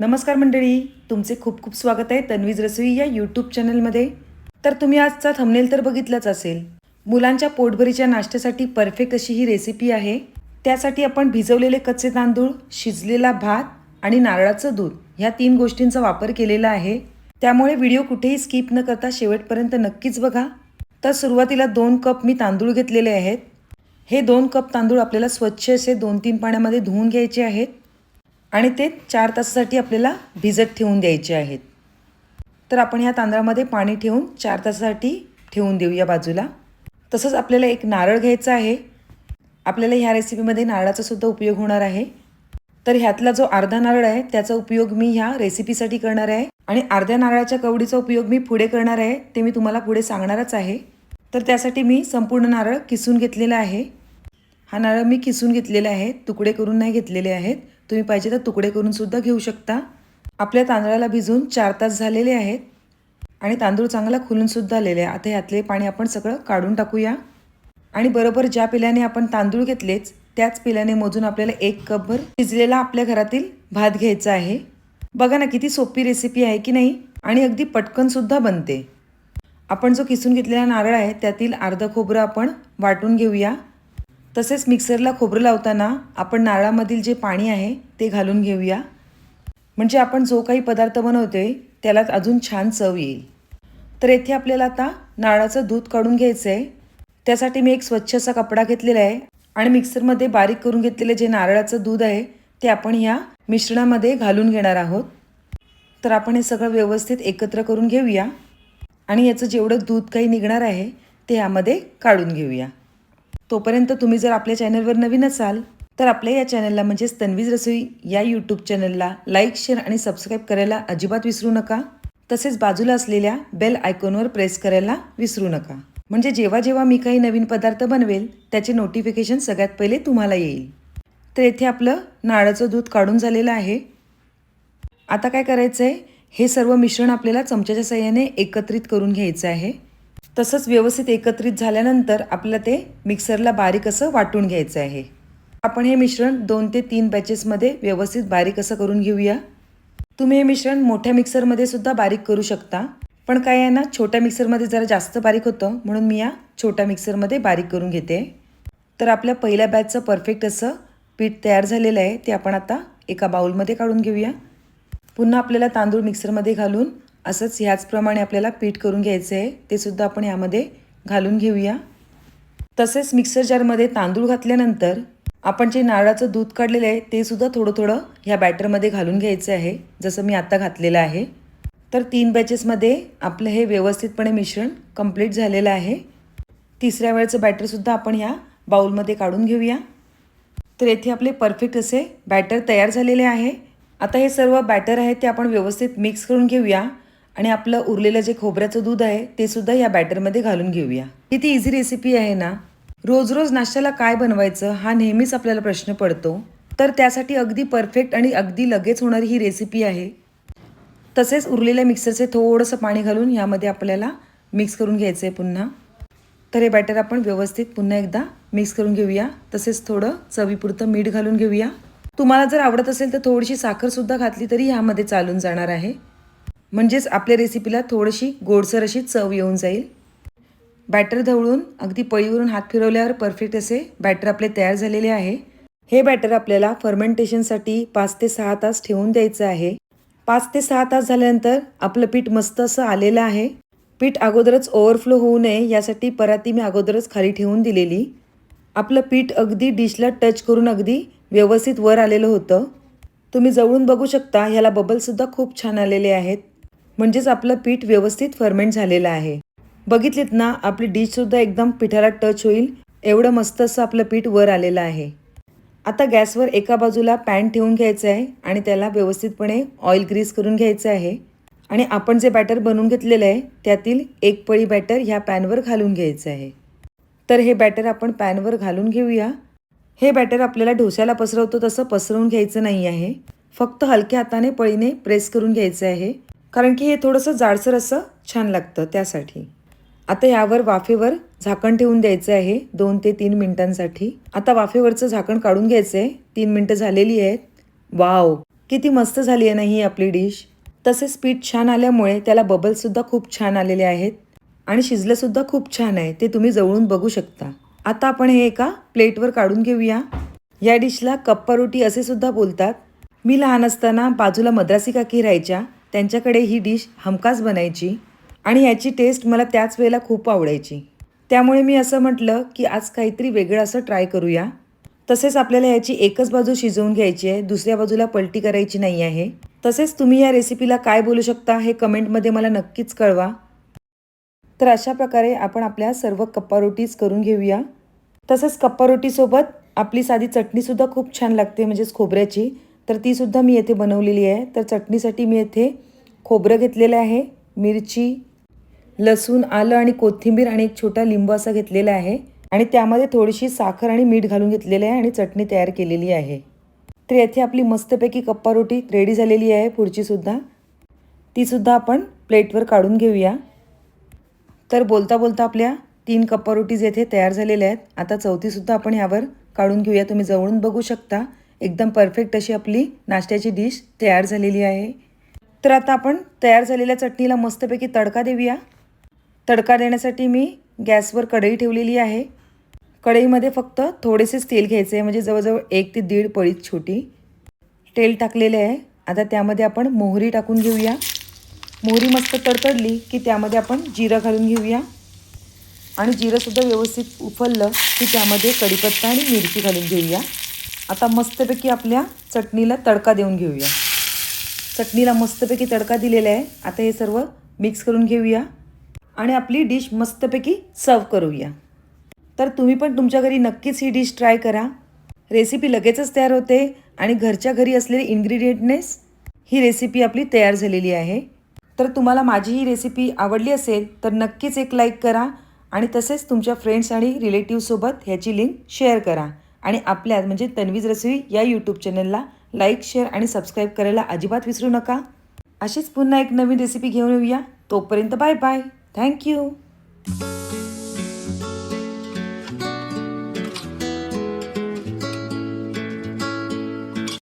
नमस्कार मंडळी तुमचे खूप खूप स्वागत आहे तन्वीज रसोई या यूट्यूब चॅनलमध्ये तर तुम्ही आजचा थंबनेल तर बघितलाच असेल. मुलांच्या पोटभरीच्या नाश्त्यासाठी परफेक्ट अशी ही रेसिपी आहे. त्यासाठी आपण भिजवलेले कच्चे तांदूळ शिजलेला भात आणि नारळाचं दूध ह्या तीन गोष्टींचा वापर केलेला आहे. त्यामुळे व्हिडिओ कुठेही स्किप न करता शेवटपर्यंत नक्कीच बघा. तर सुरुवातीला दोन कप मी तांदूळ घेतलेले आहेत. हे दोन कप तांदूळ आपल्याला स्वच्छ असे दोन तीन पाण्यामध्ये धुवून घ्यायचे आहेत. आणि ते चार तासासाठी आपल्याला भिजत ठेवून द्यायचे आहेत. तर आपण ह्या तांदळामध्ये पाणी ठेवून चार तासासाठी ठेवून देऊया बाजूला. तसंच आपल्याला एक नारळ घ्यायचा आहे. आपल्याला ह्या रेसिपीमध्ये नारळाचा सुद्धा उपयोग होणार आहे. तर ह्यातला जो अर्धा नारळ आहे त्याचा उपयोग मी ह्या रेसिपीसाठी करणार आहे. आणि अर्ध्या नारळाच्या कवडीचा उपयोग मी पुढे करणार आहे ते मी तुम्हाला पुढे सांगणारच आहे. तर त्यासाठी मी संपूर्ण नारळ किसून घेतलेला आहे. हा नारळ मी किसून घेतलेला आहे तुकडे करून नाही घेतलेले आहेत. तुम्ही पाहिजे तर तुकडे करून सुद्धा घेऊ शकता. आपल्या तांदळाला भिजून चार तास झालेले आहेत आणि तांदूळ चांगला खुलूनसुद्धा आलेले आहे. आता ह्यातले पाणी आपण सगळं काढून टाकूया. आणि बरोबर ज्या पिल्याने आपण तांदूळ घेतलेच त्याच पिल्याने मोजून आपल्याला एक कपभर शिजलेला आपल्या घरातील भात घ्यायचा आहे. बघा ना किती सोपी रेसिपी आहे की नाही? आणि अगदी पटकनसुद्धा बनते. आपण जो किसून घेतलेला नारळ आहे त्यातील अर्ध खोबरं आपण वाटून घेऊया. तसेच मिक्सरला खोबरं लावताना आपण नारळामधील जे पाणी आहे ते घालून घेऊया. म्हणजे आपण जो काही पदार्थ बनवतोय त्याला अजून छान चव येईल. तर येथे आपल्याला आता नारळाचं दूध काढून घ्यायचं आहे त्यासाठी मी एक स्वच्छ असा कपडा घेतलेला आहे आणि मिक्सरमध्ये बारीक करून घेतलेले जे नारळाचं दूध आहे ते आपण ह्या मिश्रणामध्ये घालून घेणार आहोत. तर आपण हे सगळं व्यवस्थित एकत्र करून घेऊया आणि याचं जेवढं दूध काही निघणार आहे ते यामध्ये काढून घेऊया. तोपर्यंत तुम्ही जर आपल्या चॅनलवर नवीन असाल तर आपल्या या चॅनलला म्हणजेच तन्वीज रसोई या यूट्यूब चॅनलला लाईक शेअर आणि सबस्क्राईब करायला अजिबात विसरू नका. तसेच बाजूला असलेल्या बेल आयकॉनवर प्रेस करायला विसरू नका. म्हणजे जेव्हा जेव्हा मी काही नवीन पदार्थ बनवेल त्याचे नोटिफिकेशन सगळ्यात पहिले तुम्हाला येईल. तर येथे आपलं नाळाचं दूध काढून झालेलं आहे. आता काय करायचं आहे हे सर्व मिश्रण आपल्याला चमच्याच्या सहाय्याने एकत्रित करून घ्यायचं आहे. तसंच व्यवस्थित एकत्रित झाल्यानंतर आपल्याला ते मिक्सरला बारीक असं वाटून घ्यायचं आहे. आपण हे मिश्रण दोन ते तीन बॅचेसमध्ये व्यवस्थित बारीक असं करून घेऊया. तुम्ही हे मिश्रण मोठ्या मिक्सरमध्ये सुद्धा बारीक करू शकता. पण काय आहे ना छोट्या मिक्सरमध्ये जरा जास्त बारीक होतं म्हणून मी या छोट्या मिक्सरमध्ये बारीक करून घेते. तर आपल्या पहिल्या बॅचचं परफेक्ट असं पीठ तयार झालेलं आहे ते आपण आता एका बाऊलमध्ये काढून घेऊया. पुन्हा आपल्याला तांदूळ मिक्सरमध्ये घालून असंच ह्याचप्रमाणे आपल्याला पीठ करून घ्यायचं आहे. ते सुद्धा आपण यामध्ये घालून घेऊया. तसेच मिक्सर जारमध्ये तांदूळ घातल्यानंतर आपण जे नारळाचं दूध काढलेलं आहे ते सुद्धा थोडं थोडं ह्या बॅटरमध्ये घालून घ्यायचं आहे. जसं मी आता घातलेलं आहे. तर तीन बॅचेसमध्ये आपलं हे व्यवस्थितपणे मिश्रण कंप्लीट झालेलं आहे. तिसऱ्या वेळेचं बॅटरसुद्धा आपण ह्या बाउलमध्ये काढून घेऊया. तर येथे आपले परफेक्ट असे बॅटर तयार झालेले आहे. आता हे सर्व बॅटर आहे ते आपण व्यवस्थित मिक्स करून घेऊया. आणि आपलं उरलेलं जे खोबऱ्याचं दूध आहे ते सुद्धा या बॅटरमध्ये घालून घेऊया. किती इझी रेसिपी आहे ना? रोज रोज नाश्त्याला काय बनवायचं हा नेहमीच आपल्याला प्रश्न पडतो. तर त्यासाठी अगदी परफेक्ट आणि अगदी लगेच होणारी ही रेसिपी आहे. तसेच उरलेल्या मिक्सरचे थोडंसं पाणी घालून यामध्ये आपल्याला मिक्स करून घ्यायचं आहे पुन्हा. तर हे बॅटर आपण व्यवस्थित पुन्हा एकदा मिक्स करून घेऊया. तसेच थोडं चवीपुरतं मीठ घालून घेऊया. तुम्हाला जर आवडत असेल तर थोडीशी साखरसुद्धा घातली तरी ह्यामध्ये चालून जाणार आहे. म्हणजेच आपल्या रेसिपीला थोडीशी गोडसर अशी चव येऊन जाईल. बॅटर ढवळून अगदी पळीवरून हात फिरवल्यावर परफेक्ट असे बॅटर आपले तयार झालेले आहे. हे बॅटर आपल्याला फर्मेंटेशनसाठी पाच ते सहा तास ठेवून द्यायचं आहे. पाच ते सहा तास झाल्यानंतर आपलं पीठ मस्त असं आलेलं आहे. पीठ अगोदरच ओव्हरफ्लो होऊ नये यासाठी पराती मी अगोदरच खाली ठेवून दिलेली. आपलं पीठ अगदी डिशला टच करून अगदी व्यवस्थित वर आलेलं होतं. तुम्ही जवळून बघू शकता ह्याला बबलसुद्धा खूप छान आलेले आहेत. म्हणजेच आपलं पीठ व्यवस्थित फर्मेंट झालेलं आहे. बघितलीत ना आपली डिशसुद्धा एकदम पिठाला टच होईल एवढं मस्त असं आपलं पीठ वर आलेलं आहे. आता गॅसवर एका बाजूला पॅन ठेवून घ्यायचं आहे आणि त्याला व्यवस्थितपणे ऑइल ग्रीस करून घ्यायचं आहे. आणि आपण जे बॅटर बनवून घेतलेलं आहे त्यातील एक पळी बॅटर ह्या पॅनवर घालून घ्यायचं आहे. तर हे बॅटर आपण पॅनवर घालून घेऊया. हे बॅटर आपल्याला डोस्याला पसरवतो तसं पसरवून घ्यायचं नाही आहे. फक्त हलक्या हाताने पळीने प्रेस करून घ्यायचं आहे. कारण की हे थोडंसं जाडसर असं छान लागतं त्यासाठी. आता यावर वाफेवर झाकण ठेवून द्यायचं आहे दोन ते तीन मिनिटांसाठी. आता वाफेवरचं झाकण काढून घ्यायचं आहे तीन मिनटं झालेली आहेत. वाव! किती मस्त झाली आहे ना ही आपली डिश. तसेच पीठ छान आल्यामुळे त्याला बबल्ससुद्धा खूप छान आलेले आहेत. आणि शिजलंसुद्धा खूप छान आहे. ते तुम्ही जवळून बघू शकता. आता आपण हे एका प्लेटवर काढून घेऊया. या डिशला कप्पा रोटी असे सुद्धा बोलतात. मी लहान असताना बाजूला मद्रासी काकी राहायच्या. त्यांच्याकडे ही डिश हमखास बनायची आणि याची टेस्ट मला त्याच वेळेला खूप आवडायची. त्यामुळे मी असं म्हटलं की आज काहीतरी वेगळं असं ट्राय करूया. तसेच आपल्याला याची एकच बाजू शिजवून घ्यायची आहे दुसऱ्या बाजूला पलटी करायची नाही आहे. तसेच तुम्ही या रेसिपीला काय बोलू शकता हे कमेंटमध्ये मला नक्कीच कळवा. तर अशा प्रकारे आपण आपल्या सर्व कप्पा रोटीज करून घेऊया. तसंच कप्पा रोटीसोबत आपली साधी चटणीसुद्धा खूप छान लागते म्हणजेच खोबऱ्याची. तर तीसुद्धा मी येथे बनवलेली आहे. तर चटणीसाठी मी येथे खोबरं घेतलेलं आहे मिरची लसूण आलं आणि कोथिंबीर आणि एक छोटा लिंबू असा घेतलेला आहे. आणि त्यामध्ये थोडीशी साखर आणि मीठ घालून घेतलेले आहे आणि चटणी तयार केलेली आहे. तर येथे आपली मस्तपैकी कप्पा रोटी रेडी झालेली आहे पुढचीसुद्धा तीसुद्धा आपण प्लेटवर काढून घेऊया. तर बोलता बोलता आपल्या तीन कप्पा रोटीज येथे तयार झालेल्या आहेत. आता चौथीसुद्धा आपण यावर काढून घेऊया. तुम्ही जवळून बघू शकता. एकदम परफेक्ट अशी आपली नाश्त्याची डिश तयार झालेली आहे. तर आता आपण तयार झालेल्या चटणीला मस्तपैकी तडका देऊया. तडका देण्यासाठी मी गॅसवर कढई ठेवलेली आहे. कढईमध्ये फक्त थोडेसेच तेल घ्यायचे आहे म्हणजे जवळजवळ एक ते दीड पळीत छोटी. तेल टाकलेले आहे. आता त्यामध्ये आपण मोहरी टाकून घेऊया. मोहरी मस्त तडतडली की त्यामध्ये आपण जिरं घालून घेऊया. आणि जिरंसुद्धा व्यवस्थित उफललं की त्यामध्ये कढीपत्ता आणि मिरची घालून घेऊया. आता मस्तपैकी आपल्या चटणीला तडका देऊन घेऊया. चटणीला मस्तपैकी तडका दिलेला आहे. आता हे सर्व मिक्स करून घेऊया. आणि आपली डिश मस्तपैकी सर्व करूया. तर तुम्ही पण तुमच्या घरी नक्कीच ही डिश ट्राय करा. रेसिपी लगेचच तयार होते आणि घरच्या घरी असलेले इन्ग्रेडियंटनेच ही रेसिपी आपली तयार झालेली आहे. तर तुम्हाला माझी ही रेसिपी आवडली असेल तर नक्कीच एक लाईक करा आणि तसेच तुमच्या फ्रेंड्स आणि रिलेटिव्हसोबत ह्याची लिंक शेअर करा. आणि आपल्या म्हणजे तन्वीज रसोई या यूट्यूब चॅनलला लाईक शेअर आणि सबस्क्राईब करायला अजिबात विसरू नका. अशीच पुन्हा एक नवीन रेसिपी घेऊन येऊया. तोपर्यंत बाय बाय थँक्यू